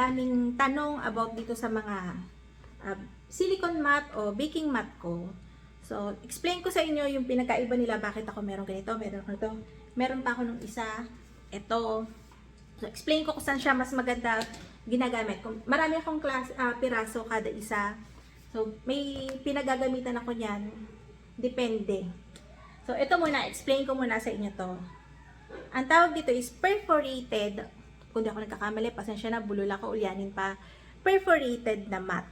madaming tanong about dito sa mga ah, silicone mat o baking mat ko. So, explain ko sa inyo yung pinagkaiba nila, bakit ako meron ganito, meron ako ito. Meron pa ako nung isa, ito. So, explain ko kung saan siya mas maganda ginagamit. Marami akong class, ah, piraso kada isa. So, may pinagagamitan ako niyan. Depende. So, ito muna, explain ko muna sa inyo to. Ang tawag dito is perforated. Kung di ako nagkakamali, pasensya na, bulol ako, ulyanin pa. Perforated na mat.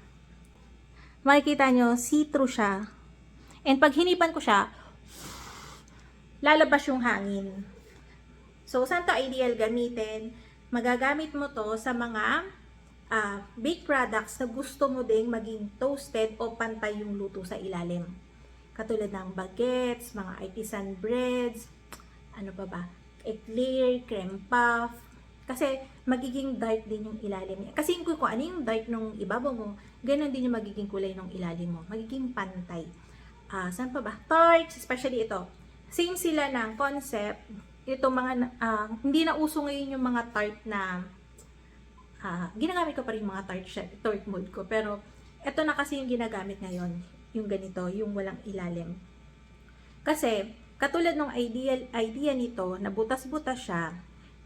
Makikita nyo, see-through siya. And pag hinipan ko siya, lalabas yung hangin. So, saan to ideal gamitin? Magagamit mo to sa mga ah, baked products na gusto mo ding maging toasted o pantay yung luto sa ilalim. Katulad ng baguettes, mga artisan breads, ano pa ba, eclair, creme puff. Kasi magiging dark din yung ilalim niya. Kasi kung, ano yung dark nung ibabaw mo, ganun din yung magiging kulay ng ilalim mo. Magiging pantay. Ah, saan pa ba? Tarts, especially ito. Same sila ng concept. Ito mga, ah, hindi na uso ngayon yung mga tart na, ah, ginagamit ko pa rin mga tart, tart mold ko. Pero, ito na kasi yung ginagamit ngayon. Yung ganito, yung walang ilalim. Kasi, katulad ng ideal, idea nito, na butas-butas siya,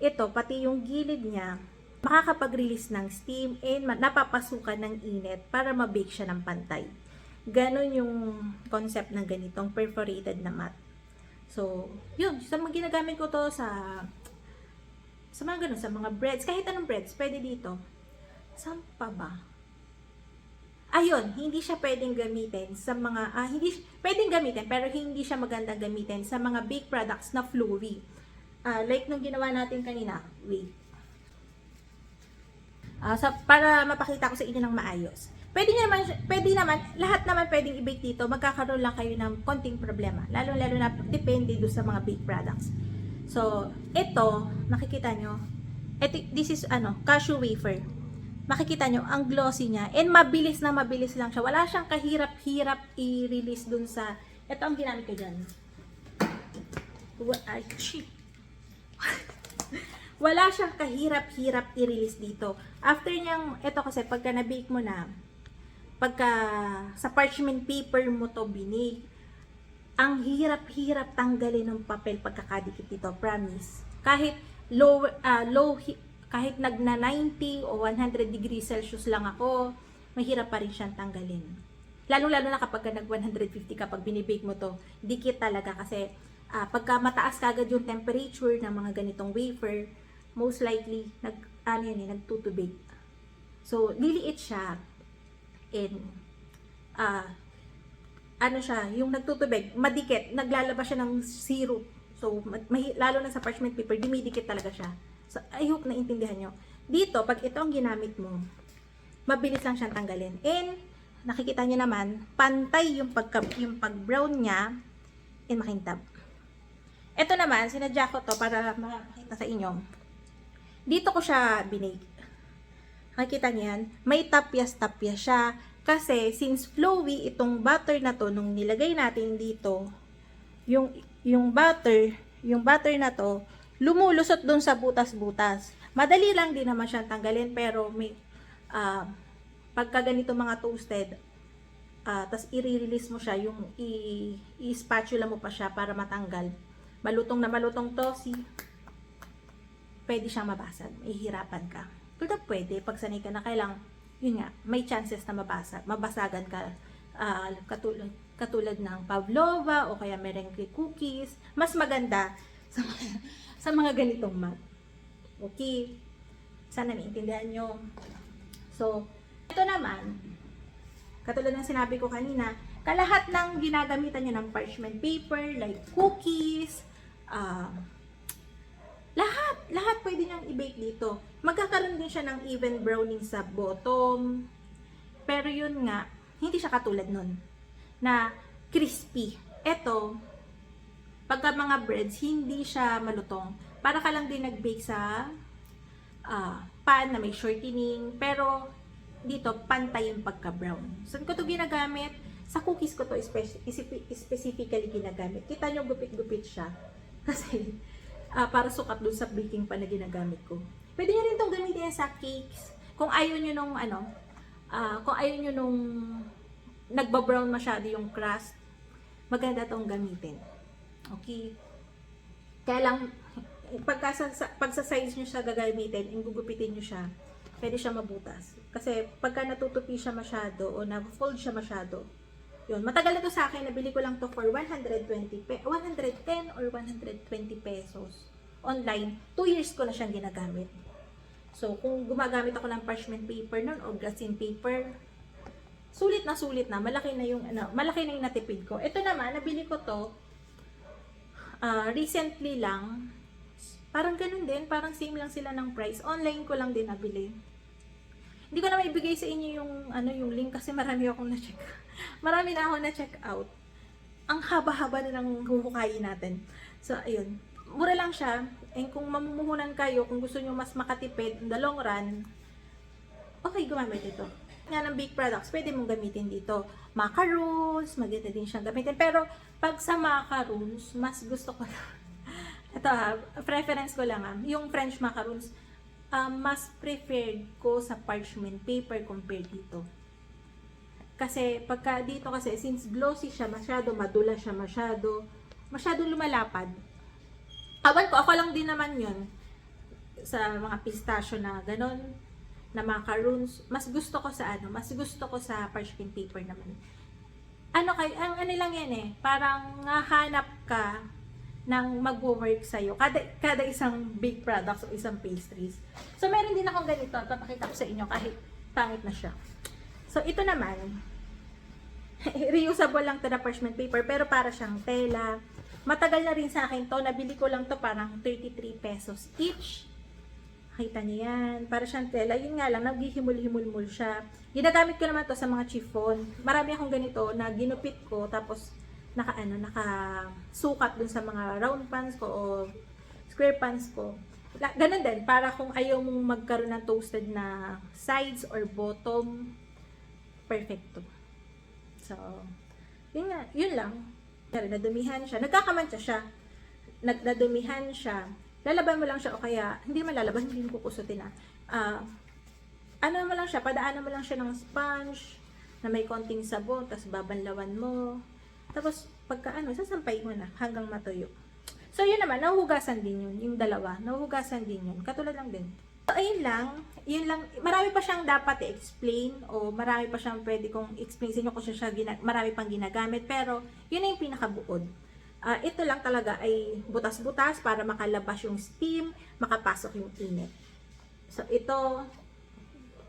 ito, pati yung gilid niya, makakapag-release ng steam and napapasukan ng init para mabake siya ng pantay. Ganon yung concept ng ganitong perforated na mat. So, yun, sa ginagamit ko to sa sa mga ganun, sa mga breads, kahit anong breads, pwede dito. Saan pa ba? Ayun, hindi siya pwedeng gamitin sa mga, ah, hindi, pwedeng gamitin, pero hindi siya magandang gamitin sa mga baked products na fluffy. Ah, like nung ginawa natin kanina, wait. Ah, sa, para mapakita ko sa inyo ng maayos. Pwede naman, pwede naman, lahat naman pwedeng i-bake dito, magkakaroon lang kayo ng konting problema. Lalo-lalo na depende do sa mga baked products. So, ito, makikita nyo, ito, this is ano, cashew wafer. Makikita nyo, ang glossy niya, and mabilis na mabilis lang siya. Wala siyang kahirap-hirap i-release dun sa, ito ang ginamit ko dyan. Wa- Ay, shit. Wala siyang kahirap-hirap i-release dito. After niyang, ito kasi pagka na-bake mo na, pagka sa parchment paper mo to binake, ang hirap-hirap tanggalin ng papel pagkakadikit dito, promise. Kahit low, ah, low, hi- kahit nagna 90 o 100 degrees Celsius lang ako, mahirap pa rin siyang tanggalin. Lalo-lalo na kapag nag 150 kapag binibake mo to, dikit talaga kasi ah, pagka mataas kagad yung temperature ng mga ganitong wafer, most likely, nag, ano yan eh, nagtutubig. So, liliit siya. And, ah, ano siya, yung nagtutubig, madikit, naglalabas siya ng syrup. So, ma- mahi- lalo na sa parchment paper, dumidikit talaga siya. So, I hope na intindihan nyo. Dito, pag ito ang ginamit mo, mabilis lang siyang tanggalin. And, nakikita nyo naman, pantay yung, pagka, yung pag-brown niya, and makintab. Ito naman, sinadya ko to para makakita sa inyo. Dito ko siya binake. Nakikita niyo? May tapyas-tapyas siya. Kasi, since flowy, itong butter na to, nung nilagay natin dito, yung, yung butter, yung butter na to, lumulusot dun sa butas-butas. Madali lang din naman siyang tanggalin, pero may, ah, pagka ganito mga toasted, ah, tas i-release mo siya, yung i-spatula mo pa siya para matanggal. Malutong na malutong to, si pwede siyang mabasag. Ihirapan ka. Pero pwede, pag sanay ka na kailang, yun nga, may chances na mabasa, mabasagan ka ah, katulad, katulad ng pavlova o kaya merengue cookies. Mas maganda sa mga, sa mga ganitong mat. Okay? Sana naiintindihan nyo. So, ito naman, katulad ng sinabi ko kanina, kalahat ng ginagamitan nyo ng parchment paper, like cookies, ah, lahat, lahat pwede niyang i-bake dito. Magkakaroon din siya ng even browning sa bottom. Pero yun nga, hindi siya katulad nun. Na crispy. Ito, pagka mga breads, hindi siya malutong. Para ka lang din nag-bake sa ah, pan na may shortening. Pero dito, pantay yung pagka-brown. Saan ko to ginagamit? Sa cookies ko to specifically ginagamit. Kita nyo, gupit-gupit siya. Kasi, ah, para sukat dun sa baking pan na ginagamit ko. Pwede nyo rin itong gamitin sa cakes. Kung ayaw nyo nung ano, ah, kung ayaw nyo nung nagba-brown masyado yung crust, maganda tong gamitin. Okay? Kaya lang, pagka sa- pag sa size nyo siya gagamitin, yung gugupitin nyo siya, pwede siya mabutas. Kasi pagka natutupi siya masyado o na-fold siya masyado, yun, matagal na to sa akin, nabili ko lang to for 120 pe 110 or 120 pesos online. 2 years ko na siyang ginagamit. So, kung gumagamit ako ng parchment paper nun o grasin paper, sulit na sulit na, malaki na yung ano, malaki na yung natipid ko. Ito naman, nabili ko to ah, recently lang. Parang ganun din, parang same lang sila ng price. Online ko lang din nabili. Hindi ko na maibigay sa inyo yung ano yung link kasi marami akong na-check. marami na ako na-check out. Ang haba-haba na ng huhukayin natin. So, ayun. Mura lang siya. And kung mamumuhunan kayo, kung gusto nyo mas makatipid in the long run, okay, gumamit ito. Nga ng big products, pwede mong gamitin dito. Macaroons, maganda din siyang gamitin. Pero, pag sa macaroons, mas gusto ko ito ha, preference ko lang ha, yung French macaroons, um, mas preferred ko sa parchment paper compared dito. Kasi pagka dito kasi, since glossy siya masyado, madula siya masyado, masyado lumalapad. Awan ko, ako lang din naman yun sa mga pistachio na ganon, na macaroons, mas gusto ko sa ano, mas gusto ko sa parchment paper naman. Ano kay, ang ano lang yan eh, parang hahanap ka ng magwo-work sa'yo. Kada, kada isang big products o isang pastries. So, meron din akong ganito. Papakita ko sa inyo kahit pangit na siya. So, ito naman, reusable lang to na parchment paper, pero para siyang tela. Matagal na rin sa akin to. Nabili ko lang to parang 33 pesos each. Kita niyo yan. Para siyang tela. Yun nga lang, naghihimul-himul-mul siya. Ginagamit ko naman to sa mga chiffon. Marami akong ganito na ginupit ko, tapos naka ano, naka sukat dun sa mga round pans ko o square pans ko. Ganun din, para kung ayaw mong magkaroon ng toasted na sides or bottom, perfecto. So, yun nga, yun lang. Nadumihan siya. Nagkakamantsa siya. Nag nadumihan siya. Lalaban mo lang siya o kaya, hindi naman lalaban, hindi mo kukusutin na. Ah, ano mo lang siya, padaanan mo lang siya ng sponge na may konting sabon, tapos babanlawan mo. Tapos, pagka ano, sasampay mo na hanggang matuyo. So, yun naman, nahuhugasan din yun, yung dalawa. Nahuhugasan din yun. Katulad lang din. So, ayun lang. Yun lang. Marami pa siyang dapat i-explain o marami pa siyang pwede kong explain sa inyo kung siya, siya marami pang ginagamit. Pero, yun na yung pinakabuod. Ah, ito lang talaga ay butas-butas para makalabas yung steam, makapasok yung init. So, ito,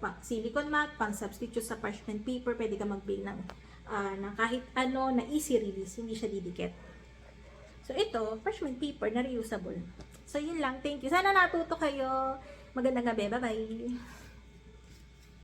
pa, silicone mat, pang substitute sa parchment paper, pwede ka mag-bake ng, ah, ng kahit ano na easy release, hindi siya didikit. So, ito, parchment paper na reusable. So, yun lang. Thank you. Sana natuto kayo. Magandang gabi. Bye-bye.